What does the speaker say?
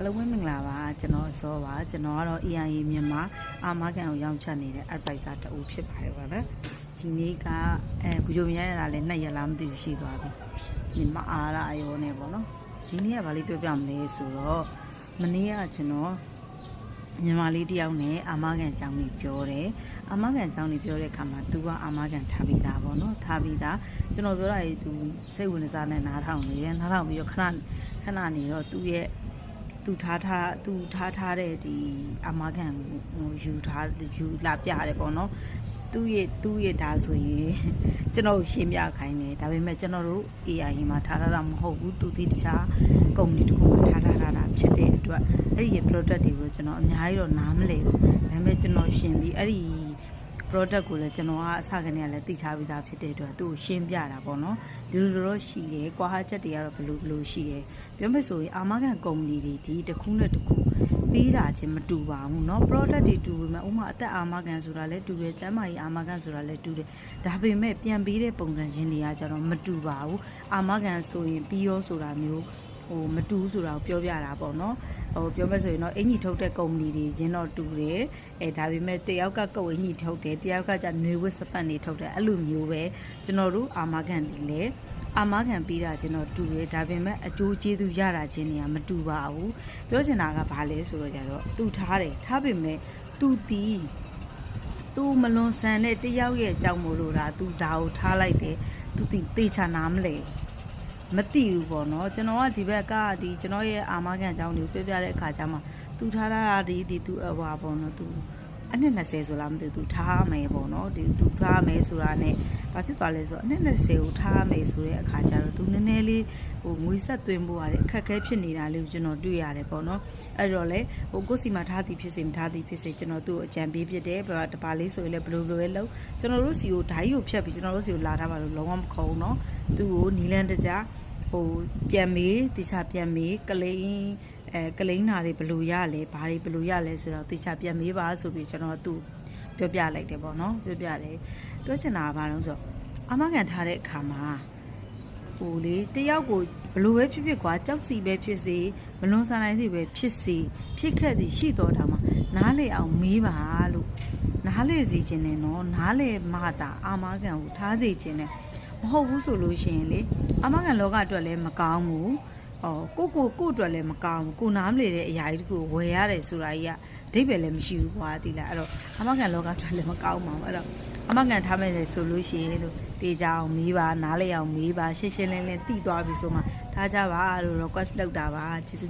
အားလုံးပဲမင်္ဂလာပါကျွန်တော်အစောပါကျွန်တော်ကတော့ AIA မြန်မာအာမကန်ကိုရောင်းချနေတဲ့ advisor တအူဖြစ်ပါတယ်ပါနော်ဒီနေ့ကအဲဗီဒီယိုမြင်ရတာလည်းနှစ်ရက်လားမသိဘူးရှိသွားပြီမြန်မာအားရအယောနဲ့ပေါ့နော်ဒီနေ့ကဘာလေးပြောပြမလဲဆိုတော့မနေ့ကကျွန်တော်မြန်မာလေးတယောက်နဲ့အာမကန်ចောင်းကြီးပြောတယ်အာမကန်ចောင်းကြီးပြောတဲ့အခါမှာသူကအာမကန်ထားပြီးသားပေါ့နော်ထားပြီးသားကျွန်တော်ပြောတာလေသူစိတ်ဝင်စားနဲ့နားထောင်နေတယ်နားထောင်ပြီးတော့ခဏခဏနေတော့သူ့ရဲ့ သူထားထားသူထားထားတဲ့ဒီအမကန်ဟိုယူထားယူလာပြရတယ်ပေါ့နော်သူ့ရဲ့သူ့ရဲ့ဒါဆိုရင်ကျွန်တော်ရှင်းပြခိုင်းတယ်ဒါပေမဲ့ကျွန်တော်တို့ AI မှာထားထားတာမဟုတ်ဘူးသူဒီတခြားကုမ္ပဏီတစ်ခုမှာထားထားတာဖြစ်တဲ့အတွက်အဲ့ဒီရဲ့ product တွေကိုကျွန်တော်အများကြီးတော့နားမလည်ဘူးဒါပေမဲ့ကျွန်တော်ရှင်းပြီးအဲ့ဒီ product ကိုလည်းကျွန်တော်ကအစကနေကလည်းသိထားပြီးသားဖြစ်တဲ့အတွက်သူ့ကိုရှင်းပြတာပေါ့နော်ဒီလိုလိုတော့ရှိတယ်ကွာဟာချက်တွေကတော့ဘယ်လိုဘယ်လိုရှိတယ်ပြောမယ်ဆိုရင်အာမခံကုမ္ပဏီတွေဒီတစ်ခုနဲ့တစ်ခုပေးတာချင်းမတူပါဘူးเนาะ product တွေတူပေမဲ့ဥပမာအသက်အာမခံဆိုတာလည်းတူတယ်ကျန်းမာရေးအာမခံဆိုတာလည်းတူတယ်ဒါပေမဲ့ပြန်ပေးတဲ့ပုံစံချင်းတွေကကျတော့မတူပါဘူးအာမခံဆိုရင်ပြီးရောဆိုတာမျိုး ဟိုမတူဘူးဆိုတာကိုပြောပြတာပေါ့နော်ဟိုပြောမဲ့ဆိုရင်တော့အင်ကြီးထုတ်တဲ့ကုမ္ပဏီတွေရင်းတော့တူတယ်အဲဒါပေမဲ့တယောက်ကကုတ်အင်ကြီးထုတ်တယ်တယောက်ကကျຫນွေဝစ်စပတ်နေထုတ်တယ်အဲ့လိုမျိုးပဲကျွန်တော်တို့အာမခံတွေလည်းအာမခံပေးတာချင်းတော့တူတယ်ဒါပေမဲ့အကျိုးကျေးဇူးရတာချင်းတွေကမတူပါဘူးပြောချင်တာကဘာလဲဆိုတော့ကြတော့သူထားတယ်ထားပေမဲ့သူတီးသူမလွန်ဆန်တဲ့တယောက်ရဲ့အကြောင်းမို့လို့ဒါသူဒါကိုထားလိုက်တယ်သူတိတေချာနားမလဲ မသိဘူးပေါ့နော်ကျွန်တော်ကဒီဘက်ကဒီကျွန်တော်ရဲ့အာမခံအကြောင်းတွေကိုပြောပြတဲ့အခါကျမှသူထားတာဒီဒီသူအဟွာပေါ့နော်သူ အနှစ်20ဆိုလားမသိဘူးသူထားမယ်ပေါ့နော်ဒီသူထားမယ်ဆိုတာနဲ့ဘာဖြစ်သွားလဲဆိုတော့အနှစ်20ကိုထားမယ်ဆိုတဲ့အခါကျတော့သူနည်းနည်းလေးဟိုငွေဆက်သွင်းဖို့ရတယ်အခက်ခဲဖြစ်နေတာလေးကိုကျွန်တော်တွေ့ရတယ်ပေါ့နော်အဲ့တော့လေဟိုကိုစီမှာထားသည်ဖြစ်စေမထားသည်ဖြစ်စေကျွန်တော်သူ့ကိုအကြံပေးဖြစ်တယ်ဘာတပါလေးဆိုရင်လည်းဘလိုဘလိုပဲလုပ်ကျွန်တော်တို့စီကိုဓာတ်ကြီးကိုဖြတ်ပြီးကျွန်တော်တို့စီကိုလာထားပါလို့လုံးဝမခေါ်ဘူးနော်သူ့ကိုနီလန်တကြား ဟိုပြန်မေးတိချပြန်မေးကလိန်အဲကလိန်နာတွေဘလို့ရလဲဘာတွေဘလို့ရလဲဆိုတော့တိချပြန်မေးပါဆိုပြီးကျွန်တော်သူ့ပြောပြလိုက်တယ်ပေါ့နော်ပြောပြတယ်ပြောချင်တာကဘာလို့ဆိုတော့အမကန်ထားတဲ့အခါမှာဟိုလေတယောက်ကိုဘလို့ပဲဖြစ်ဖြစ်ကွာကြောက်စီပဲဖြစ်စေမလွန်ဆန်နိုင်စီပဲဖြစ်စေဖြစ်ခဲ့သည်ရှိတော်တာမှာနားလေအောင်မေးပါလို့နားလေစီခြင်းနဲ့နော်နားလေမှတာအာမကန်ကိုထားစီခြင်းနဲ့ မဟုတ်ဘူးဆိုလို့ရှိရင်လေအာမကန်လောကအတွက်လည်းမကောင်းဘူးဟောကိုကိုကိုအတွက်လည်းမကောင်းဘူးကိုနားမလေတဲ့အရာကြီးတခုကိုဝယ်ရတယ်ဆိုတာကြီးကအဓိပ္ပာယ်လည်းမရှိဘူးကွာတိလားအဲ့တော့အာမကန်လောကအတွက်လည်းမကောင်းပါဘူးအဲ့တော့အာမကန်ထားမယ်ဆိုလို့ရှိရင်လို့တေချာအောင်မေးပါနားလေအောင်မေးပါရှင်းရှင်းလင်းလင်းသိသွားပြီဆိုမှထားကြပါလို့ request လုပ်တာပါကျေးဇူး